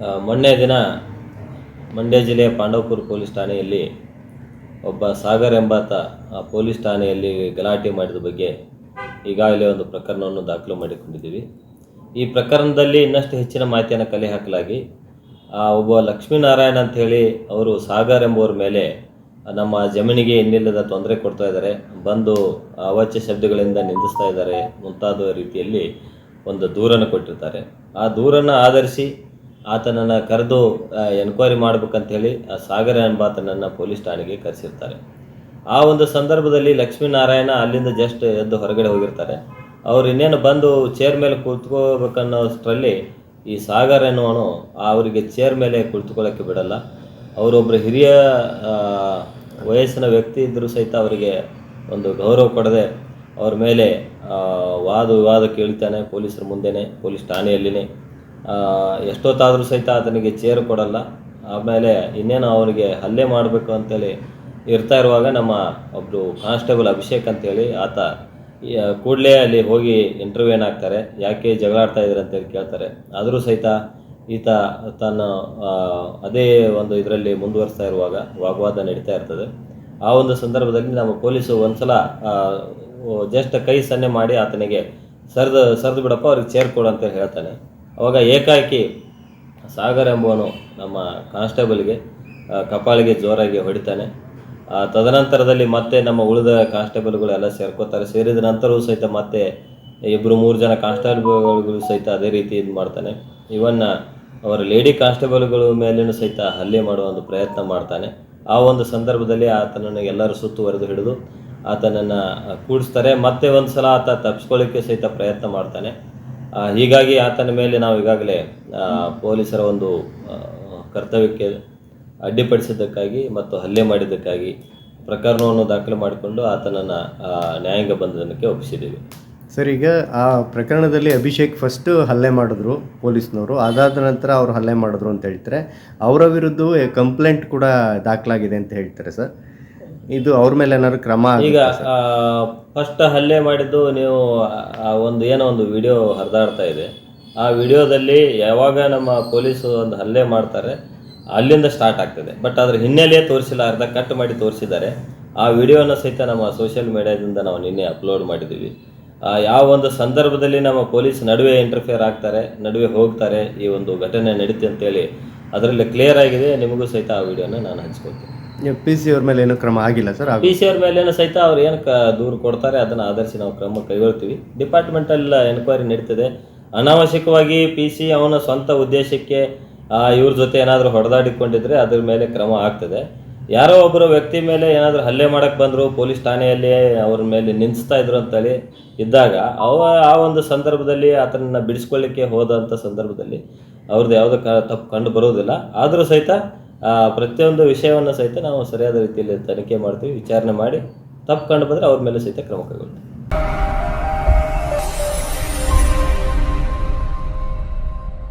ಮೊನ್ನೆ ದಿನ ಮಂಡ್ಯ ಜಿಲ್ಲೆಯ ಪಾಂಡವಪುರ ಪೊಲೀಸ್ ಠಾಣೆಯಲ್ಲಿ ಒಬ್ಬ ಸಾಗರ್ ಎಂಬಾತ ಆ ಪೊಲೀಸ್ ಠಾಣೆಯಲ್ಲಿ ಗಲಾಟೆ ಮಾಡಿದ ಬಗ್ಗೆ ಈಗಾಗಲೇ ಒಂದು ಪ್ರಕರಣವನ್ನು ದಾಖಲು ಮಾಡಿಕೊಂಡಿದ್ದೀವಿ. ಈ ಪ್ರಕರಣದಲ್ಲಿ ಇನ್ನಷ್ಟು ಹೆಚ್ಚಿನ ಮಾಹಿತಿಯನ್ನು ಕಲೆ ಹಾಕಲಾಗಿ, ಆ, ಒಬ್ಬ ಲಕ್ಷ್ಮೀನಾರಾಯಣ ಅಂತ ಹೇಳಿ ಅವರು ಸಾಗರ್ ಎಂಬುವರ ಮೇಲೆ ನಮ್ಮ ಜಮೀನಿಗೆ ಇನ್ನಿಲ್ಲದ ತೊಂದರೆ ಕೊಡ್ತಾ ಇದ್ದಾರೆ. ಬಂದು ಅವಾಚ್ಯ ಶಬ್ದಗಳಿಂದ ನಿಂದಿಸ್ತಾ ಇದ್ದಾರೆ. ಮುಂತಾದ ರೀತಿಯಲ್ಲಿ ಒಂದು ದೂರನ್ನು ಕೊಟ್ಟಿರ್ತಾರೆ. ಆ ದೂರನ್ನು ಆಧರಿಸಿ ಆತನನ್ನು ಕರೆದು ಎನ್ಕ್ವೈರಿ ಮಾಡ್ಬೇಕಂತ ಹೇಳಿ ಸಾಗರ ಎಂಬಾತನನ್ನು ಪೊಲೀಸ್ ಠಾಣೆಗೆ ಕರೆಸಿರ್ತಾರೆ. ಆ ಒಂದು ಸಂದರ್ಭದಲ್ಲಿ ಲಕ್ಷ್ಮೀನಾರಾಯಣ ಅಲ್ಲಿಂದ ಜಸ್ಟ್ ಎದ್ದು ಹೊರಗಡೆ ಹೋಗಿರ್ತಾರೆ. ಅವ್ರು ಇನ್ನೇನು ಬಂದು ಚೇರ್ ಮೇಲೆ ಕುಳಿತುಕೋಬೇಕನ್ನೋಷ್ಟರಲ್ಲಿ ಈ ಸಾಗರ್ ಎನ್ನುವನು ಅವರಿಗೆ ಚೇರ್ ಮೇಲೆ ಕುಳಿತುಕೊಳ್ಳೋಕ್ಕೆ ಬಿಡಲ್ಲ. ಅವರೊಬ್ಬರು ಹಿರಿಯ ವಯಸ್ಸಿನ ವ್ಯಕ್ತಿ ಇದ್ದರೂ ಸಹಿತ ಅವರಿಗೆ ಒಂದು ಗೌರವ ಕೊಡದೆ ಅವ್ರ ಮೇಲೆ ವಾದ ವಿವಾದ ಕೇಳ್ತಾನೆ ಪೊಲೀಸರ ಮುಂದೆನೇ, ಪೊಲೀಸ್ ಠಾಣೆಯಲ್ಲಿನೇ. ಎಷ್ಟೊತ್ತಾದರೂ ಸಹಿತ ಆತನಿಗೆ ಚೇರು ಕೊಡಲ್ಲ. ಆಮೇಲೆ ಇನ್ನೇನು ಅವನಿಗೆ ಹಲ್ಲೆ ಮಾಡಬೇಕು ಅಂತೇಳಿ ಇರ್ತಾ ಇರುವಾಗ ನಮ್ಮ ಒಬ್ಬರು ಕಾನ್ಸ್ಟೇಬಲ್ ಅಭಿಷೇಕ್ ಅಂತೇಳಿ ಆತ ಕೂಡಲೇ ಅಲ್ಲಿ ಹೋಗಿ ಇಂಟರ್ವ್ಯೂ ಏನಾಗ್ತಾರೆ, ಯಾಕೆ ಜಗಳ ಆಡ್ತಾ ಇದ್ದಾರೆ ಅಂತೇಳಿ ಕೇಳ್ತಾರೆ. ಆದರೂ ಸಹಿತ ಈತ ತನ್ನ ಅದೇ ಒಂದು ಇದರಲ್ಲಿ ಮುಂದುವರಿಸ್ತಾ ಇರುವಾಗ ವಾಗ್ವಾದ ನಡೀತಾ ಇರ್ತದೆ. ಆ ಒಂದು ಸಂದರ್ಭದಲ್ಲಿ ನಮ್ಮ ಪೊಲೀಸು ಒಂದ್ಸಲ ಜಸ್ಟ್ ಕೈ ಸನ್ನೆ ಮಾಡಿ ಆತನಿಗೆ, ಸರ್ದು ಸರ್ದು ಬಿಡಪ್ಪ, ಅವ್ರಿಗೆ ಚೇರ್ ಕೊಡು ಅಂತ ಹೇಳ್ತಾನೆ. ಅವಾಗ ಏಕಾಕಿ ಸಾಗರ್ ಎಂಬುವನು ನಮ್ಮ ಕಾನ್ಸ್ಟೇಬಲ್ಗೆ ಕಪಾಳಿಗೆ ಜೋರಾಗಿ ಹೊಡಿತಾನೆ. ತದನಂತರದಲ್ಲಿ ಮತ್ತೆ ನಮ್ಮ ಉಳಿದ ಕಾನ್ಸ್ಟೇಬಲ್ಗಳು ಎಲ್ಲ ಸೇರ್ಕೋತಾರೆ. ಸೇರಿದ ನಂತರವೂ ಸಹಿತ ಮತ್ತೆ ಇಬ್ಬರು ಮೂರು ಜನ ಕಾನ್ಸ್ಟೇಬಲ್ಗಳು ಸಹಿತ ಅದೇ ರೀತಿ ಇದು ಮಾಡ್ತಾನೆ. ಇವನ್ನ ಅವರ ಲೇಡಿ ಕಾನ್ಸ್ಟೇಬಲ್ಗಳ ಮೇಲೇನು ಸಹಿತ ಹಲ್ಲೆ ಮಾಡುವ ಒಂದು ಪ್ರಯತ್ನ ಮಾಡ್ತಾನೆ. ಆ ಒಂದು ಸಂದರ್ಭದಲ್ಲಿ ಆತನನ್ನು ಎಲ್ಲರೂ ಸುತ್ತುವರೆದು ಹಿಡಿದು ಆತನನ್ನು ಕೂಡಿಸ್ತಾರೆ. ಮತ್ತೆ ಒಂದು ಸಲ ಆತ ತಪ್ಪಿಸ್ಕೊಳ್ಳಿಕ್ಕೆ ಸಹಿತ ಪ್ರಯತ್ನ ಮಾಡ್ತಾನೆ. ಹೀಗಾಗಿ ಆತನ ಮೇಲೆ ನಾವು ಈಗಾಗಲೇ ಪೊಲೀಸರ ಒಂದು ಕರ್ತವ್ಯಕ್ಕೆ ಅಡ್ಡಿಪಡಿಸಿದ್ದಕ್ಕಾಗಿ ಮತ್ತು ಹಲ್ಲೆ ಮಾಡಿದ್ದಕ್ಕಾಗಿ ಪ್ರಕರಣವನ್ನು ದಾಖಲು ಮಾಡಿಕೊಂಡು ಆತನನ್ನು ನ್ಯಾಯಾಂಗ ಬಂಧನಕ್ಕೆ ಒಪ್ಪಿಸಿದ್ದೀವಿ. ಸರ್, ಈಗ ಆ ಪ್ರಕರಣದಲ್ಲಿ ಅಭಿಷೇಕ್ ಫಸ್ಟು ಹಲ್ಲೆ ಮಾಡಿದ್ರು ಪೊಲೀಸ್ನವರು. ಅದಾದ ನಂತರ ಅವರು ಹಲ್ಲೆ ಮಾಡಿದ್ರು ಅಂತ ಹೇಳ್ತಾರೆ. ಅವರ ವಿರುದ್ಧ ಕಂಪ್ಲೇಂಟ್ ಕೂಡ ದಾಖಲಾಗಿದೆ ಅಂತ ಹೇಳ್ತಾರೆ ಸರ್. ಇದು ಅವ್ರ ಮೇಲೆ ಏನಾದ್ರು ಕ್ರಮ ಈಗ ಆಗುತ್ತಾ ಸರ್? ಫಸ್ಟ್ ಹಲ್ಲೆ ಮಾಡಿದ್ದು ನೀವು ಆ ಒಂದು ಏನೋ ಒಂದು ವಿಡಿಯೋ ಹರಿದಾಡ್ತಾ ಇದೆ. ಆ ವಿಡಿಯೋದಲ್ಲಿ ಯಾವಾಗ ನಮ್ಮ ಪೊಲೀಸ್ ಒಂದು ಹಲ್ಲೆ ಮಾಡ್ತಾರೆ ಅಲ್ಲಿಂದ ಸ್ಟಾರ್ಟ್ ಆಗ್ತದೆ. ಬಟ್ ಅದ್ರ ಹಿನ್ನೆಲೆ ತೋರಿಸಿಲ್ಲ ಅರ್ಧ ಕಟ್ ಮಾಡಿ ತೋರಿಸಿದ್ದಾರೆ. ಆ ವಿಡಿಯೋನ ಸಹಿತ ನಮ್ಮ ಸೋಷಿಯಲ್ ಮೀಡಿಯಾದಿಂದ ನಾವು ನಿನ್ನೆ ಅಪ್ಲೋಡ್ ಮಾಡಿದ್ದೀವಿ. ಆ, ಯಾವ ಒಂದು ಸಂದರ್ಭದಲ್ಲಿ ನಮ್ಮ ಪೊಲೀಸ್ ನಡುವೆ ಇಂಟರ್ಫಿಯರ್ ಆಗ್ತಾರೆ ನಡುವೆ ಹೋಗ್ತಾರೆ ಈ ಒಂದು ಘಟನೆ ನಡೀತೆ ಅಂತೇಳಿ ಅದರಲ್ಲಿ ಕ್ಲಿಯರ್ ಆಗಿದೆ. ನಿಮಗೂ ಸಹಿತ ಆ ವಿಡಿಯೋನ ನಾನು ಹಂಚ್ಕೊಳ್ತೀನಿ. ಪಿ ಸಿ ಅವ್ರ ಮೇಲೆ ಏನು ಕ್ರಮ ಆಗಿಲ್ಲ ಸರ್? ಪಿ ಸಿ ಅವ್ರ ಮೇಲೇನು ಸಹಿತ ಅವ್ರು ಏನು ದೂರು ಕೊಡ್ತಾರೆ, ಅದನ್ನು ಆಧರಿಸಿ ನಾವು ಕ್ರಮ ಕೈಗೊಳ್ತೀವಿ. ಡಿಪಾರ್ಟ್ಮೆಂಟಲ್ಲಿ ಎನ್ಕ್ವೈರಿ ನಡೀತದೆ. ಅನಾವಶ್ಯಕವಾಗಿ ಪಿ ಸಿ ಅವನ ಸ್ವಂತ ಉದ್ದೇಶಕ್ಕೆ ಇವ್ರ ಜೊತೆ ಏನಾದರೂ ಹೊಡೆದಾಡಿಕೊಂಡಿದ್ರೆ ಅದ್ರ ಮೇಲೆ ಕ್ರಮ ಆಗ್ತದೆ. ಯಾರೋ ಒಬ್ಬರು ವ್ಯಕ್ತಿ ಮೇಲೆ ಏನಾದರೂ ಹಲ್ಲೆ ಮಾಡಕ್ಕೆ ಬಂದರು, ಪೊಲೀಸ್ ಠಾಣೆಯಲ್ಲಿ ಅವ್ರ ಮೇಲೆ ನಿಂತಾ ಇದ್ರು ಅಂತೇಳಿ ಇದ್ದಾಗ, ಅವ ಆ ಒಂದು ಸಂದರ್ಭದಲ್ಲಿ ಆತನನ್ನ ಬಿಡಿಸ್ಕೊಳ್ಳಿಕ್ಕೆ ಹೋದಂಥ ಸಂದರ್ಭದಲ್ಲಿ ಅವ್ರದ್ದು ಯಾವುದೇ ಕ ತಪ್ಪು ಕಂಡು ಬರೋದಿಲ್ಲ. ಆದರೂ ಸಹಿತ ಪ್ರತಿಯೊಂದು ವಿಷಯವನ್ನು ಸಹಿತ ನಾವು ಸರಿಯಾದ ರೀತಿಯಲ್ಲಿ ತನಿಖೆ ಮಾಡ್ತೀವಿ, ವಿಚಾರಣೆ ಮಾಡಿ, ತಪ್ಪು ಕಂಡು ಬಂದರೆ ಅವ್ರ ಮೇಲೆ ಸಹಿತ ಕ್ರಮ ಕೈಗೊಳ್ತೀವಿ.